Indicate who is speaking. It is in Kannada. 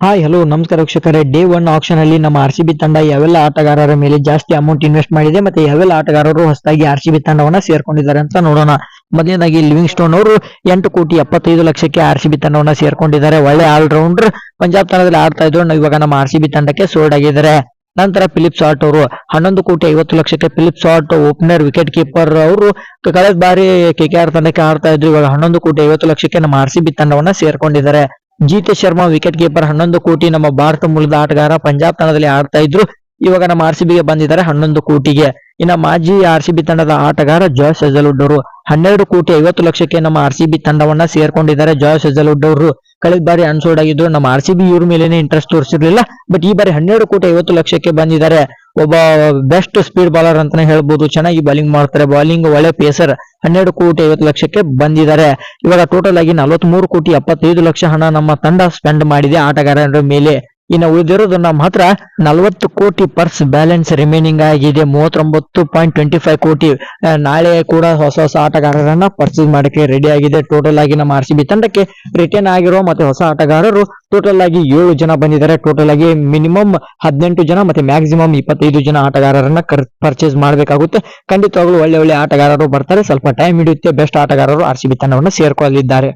Speaker 1: ಹಾಯ್ ಹಲೋ ನಮಸ್ಕಾರ ವೀಕ್ಷಕರೇ. ಡೇ ಒನ್ ಆಪ್ಷನ್ ಅಲ್ಲಿ ನಮ್ಮ ಆರ್ ಸಿ ಬಿ ತಂಡ ಯಾವೆಲ್ಲ ಆಟಗಾರರ ಮೇಲೆ ಜಾಸ್ತಿ ಅಮೌಂಟ್ ಇನ್ವೆಸ್ಟ್ ಮಾಡಿದೆ ಮತ್ತೆ ಯಾವೆಲ್ಲ ಆಟಗಾರರು ಹೊಸದಾಗಿ ಆರ್ ಸಿ ಬಿ ತಂಡವನ್ನ ಸೇರ್ಕೊಂಡಿದ್ದಾರೆ ಅಂತ ನೋಡೋಣ. ಮೊದಲನೇದಾಗಿ ಲಿವಿಂಗ್ ಸ್ಟೋನ್ ಅವರು ಎಂಟು ಕೋಟಿ ಎಪ್ಪತ್ತೈದು ಲಕ್ಷಕ್ಕೆ ಆರ್ ಸಿ ಬಿ ತಂಡವನ್ನ ಸೇರ್ಕೊಂಡಿದ್ದಾರೆ. ಒಳ್ಳೆ ಆಲ್ ರೌಂಡರ್ ಪಂಜಾಬ್ ತಂಡದಲ್ಲಿ ಆಡ್ತಾ ಇದ್ರು. ಇವಾಗ ನಮ್ಮ ಆರ್ ಸಿ ಬಿ ತಂಡಕ್ಕೆ ಸೋಲ್ಡ್ ಆಗಿದ್ದಾರೆ. ನಂತರ ಫಿಲಿಪ್ ಸಾರ್ಟ್ ಅವರು ಹನ್ನೊಂದು ಕೋಟಿ ಐವತ್ತು ಲಕ್ಷಕ್ಕೆ Philip Salt opener wicket keeper ಅವರು ಕಳೆದ ಬಾರಿ ಕೆ ಕೆ ಆರ್ ತಂಡಕ್ಕೆ ಆಡ್ತಾ ಇದ್ರು. ಇವಾಗ ಹನ್ನೊಂದು ಕೋಟಿ ಐವತ್ತು ಲಕ್ಷಕ್ಕೆ ನಮ್ಮ ಆರ್ ಸಿ ಬಿ ತಂಡವನ್ನ ಸೇರ್ಕೊಂಡಿದ್ದಾರೆ. ಜೀತೆ ಶರ್ಮಾ ವಿಕೆಟ್ ಕೀಪರ್ ಹನ್ನೊಂದು ಕೋಟಿ ನಮ್ಮ ಭಾರತ ಮೂಲದ ಆಟಗಾರ ಪಂಜಾಬ್ ತಂಡದಲ್ಲಿ ಆಡ್ತಾ ಇದ್ರು. ಇವಾಗ ನಮ್ಮ ಆರ್ ಸಿ ಬಿಗೆ ಬಂದಿದ್ದಾರೆ, ಹನ್ನೊಂದು ಕೋಟಿಗೆ. ಇನ್ನ ಮಾಜಿ ಆರ್ ಸಿಬಿ ತಂಡದ ಆಟಗಾರ ಜಾಯ್ ಸೆಜಲ್ವುಡ್ ಅವರು ಹನ್ನೆರಡು ಕೋಟಿ ಐವತ್ತು ಲಕ್ಷಕ್ಕೆ ನಮ್ಮ ಆರ್ ಸಿಬಿ ತಂಡವನ್ನ ಸೇರ್ಕೊಂಡಿದ್ದಾರೆ ಜಾಯ್ ಸೆಜಲ್ವುಡ್ ಅವರು ಕಳೆದ ಬಾರಿ ಅನ್ಸೋಲ್ಡ್ ಆಗಿದ್ರು ನಮ್ಮ ಆರ್ ಸಿಬಿ ಇವ್ರ ಮೇಲೇನೆ ಇಂಟ್ರೆಸ್ಟ್ ತೋರಿಸಿರ್ಲಿಲ್ಲ ಬಟ್ ಈ ಬಾರಿ ಹನ್ನೆರಡು ಕೋಟಿ ಐವತ್ತು ಲಕ್ಷಕ್ಕೆ ಬಂದಿದ್ದಾರೆ. ಒಬ್ಬ ಬೆಸ್ಟ್ ಸ್ಪೀಡ್ ಬಾಲರ್ ಅಂತಾನೆ ಹೇಳ್ಬೋದು, ಚೆನ್ನಾಗಿ ಬಾಲಿಂಗ್ ಮಾಡ್ತಾರೆ. ಬೌಲಿಂಗ್ ಒಳ್ಳೆ ಪೇಸರ್ ಹನ್ನೆರಡು ಕೋಟಿ ಐವತ್ತು ಲಕ್ಷಕ್ಕೆ ಬಂದಿದ್ದಾರೆ. ಇವಾಗ ಟೋಟಲ್ ಆಗಿ ನಲವತ್ಮೂರು ಕೋಟಿ ಎಪ್ಪತ್ತೈದು ಲಕ್ಷ ಹಣ ನಮ್ಮ ತಂಡ ಸ್ಪೆಂಡ್ ಮಾಡಿದೆ ಆಟಗಾರರ ಮೇಲೆ. ಇನ್ನು ಉಳಿದಿರೋದು ನಮ್ಮ ಹತ್ರ ನಲವತ್ತು ಕೋಟಿ ಪರ್ಸ್ ಬ್ಯಾಲೆನ್ಸ್ ರಿಮೈನಿಂಗ್ ಆಗಿದೆ. ಮೂವತ್ತೊಂಬತ್ತು ಪಾಯಿಂಟ್ ಟ್ವೆಂಟಿ ಫೈವ್ ಕೋಟಿ ನಾಳೆ ಕೂಡ ಹೊಸ ಹೊಸ ಆಟಗಾರರನ್ನ ಪರ್ಚೇಸ್ ಮಾಡಕ್ಕೆ ರೆಡಿ ಆಗಿದೆ. ಟೋಟಲ್ ಆಗಿ ನಮ್ಮ ಆರ್ ಸಿ ಬಿ ತಂಡಕ್ಕೆ ರಿಟರ್ನ್ ಆಗಿರೋ ಮತ್ತೆ ಹೊಸ ಆಟಗಾರರು ಟೋಟಲ್ ಆಗಿ ಏಳು ಜನ ಬಂದಿದ್ದಾರೆ. ಟೋಟಲ್ ಆಗಿ ಮಿನಿಮಮ್ ಹದಿನೆಂಟು ಜನ ಮತ್ತೆ ಮ್ಯಾಕ್ಸಿಮಮ್ ಇಪ್ಪತ್ತೈದು ಜನ ಆಟಗಾರರನ್ನ ಪರ್ಚೇಸ್ ಮಾಡಬೇಕಾಗುತ್ತೆ. ಖಂಡಿತವಾಗ್ಲೂ ಒಳ್ಳೆ ಒಳ್ಳೆ ಆಟಗಾರರು ಬರ್ತಾರೆ. ಸ್ವಲ್ಪ ಟೈಮ್ ಹಿಡಿಯುತ್ತೆ. ಬೆಸ್ಟ್ ಆಟಗಾರರು ಆರ್ ಸಿ ಬಿ ತಂಡವನ್ನು ಸೇರ್ಕೊಳ್ಳಲಿದ್ದಾರೆ.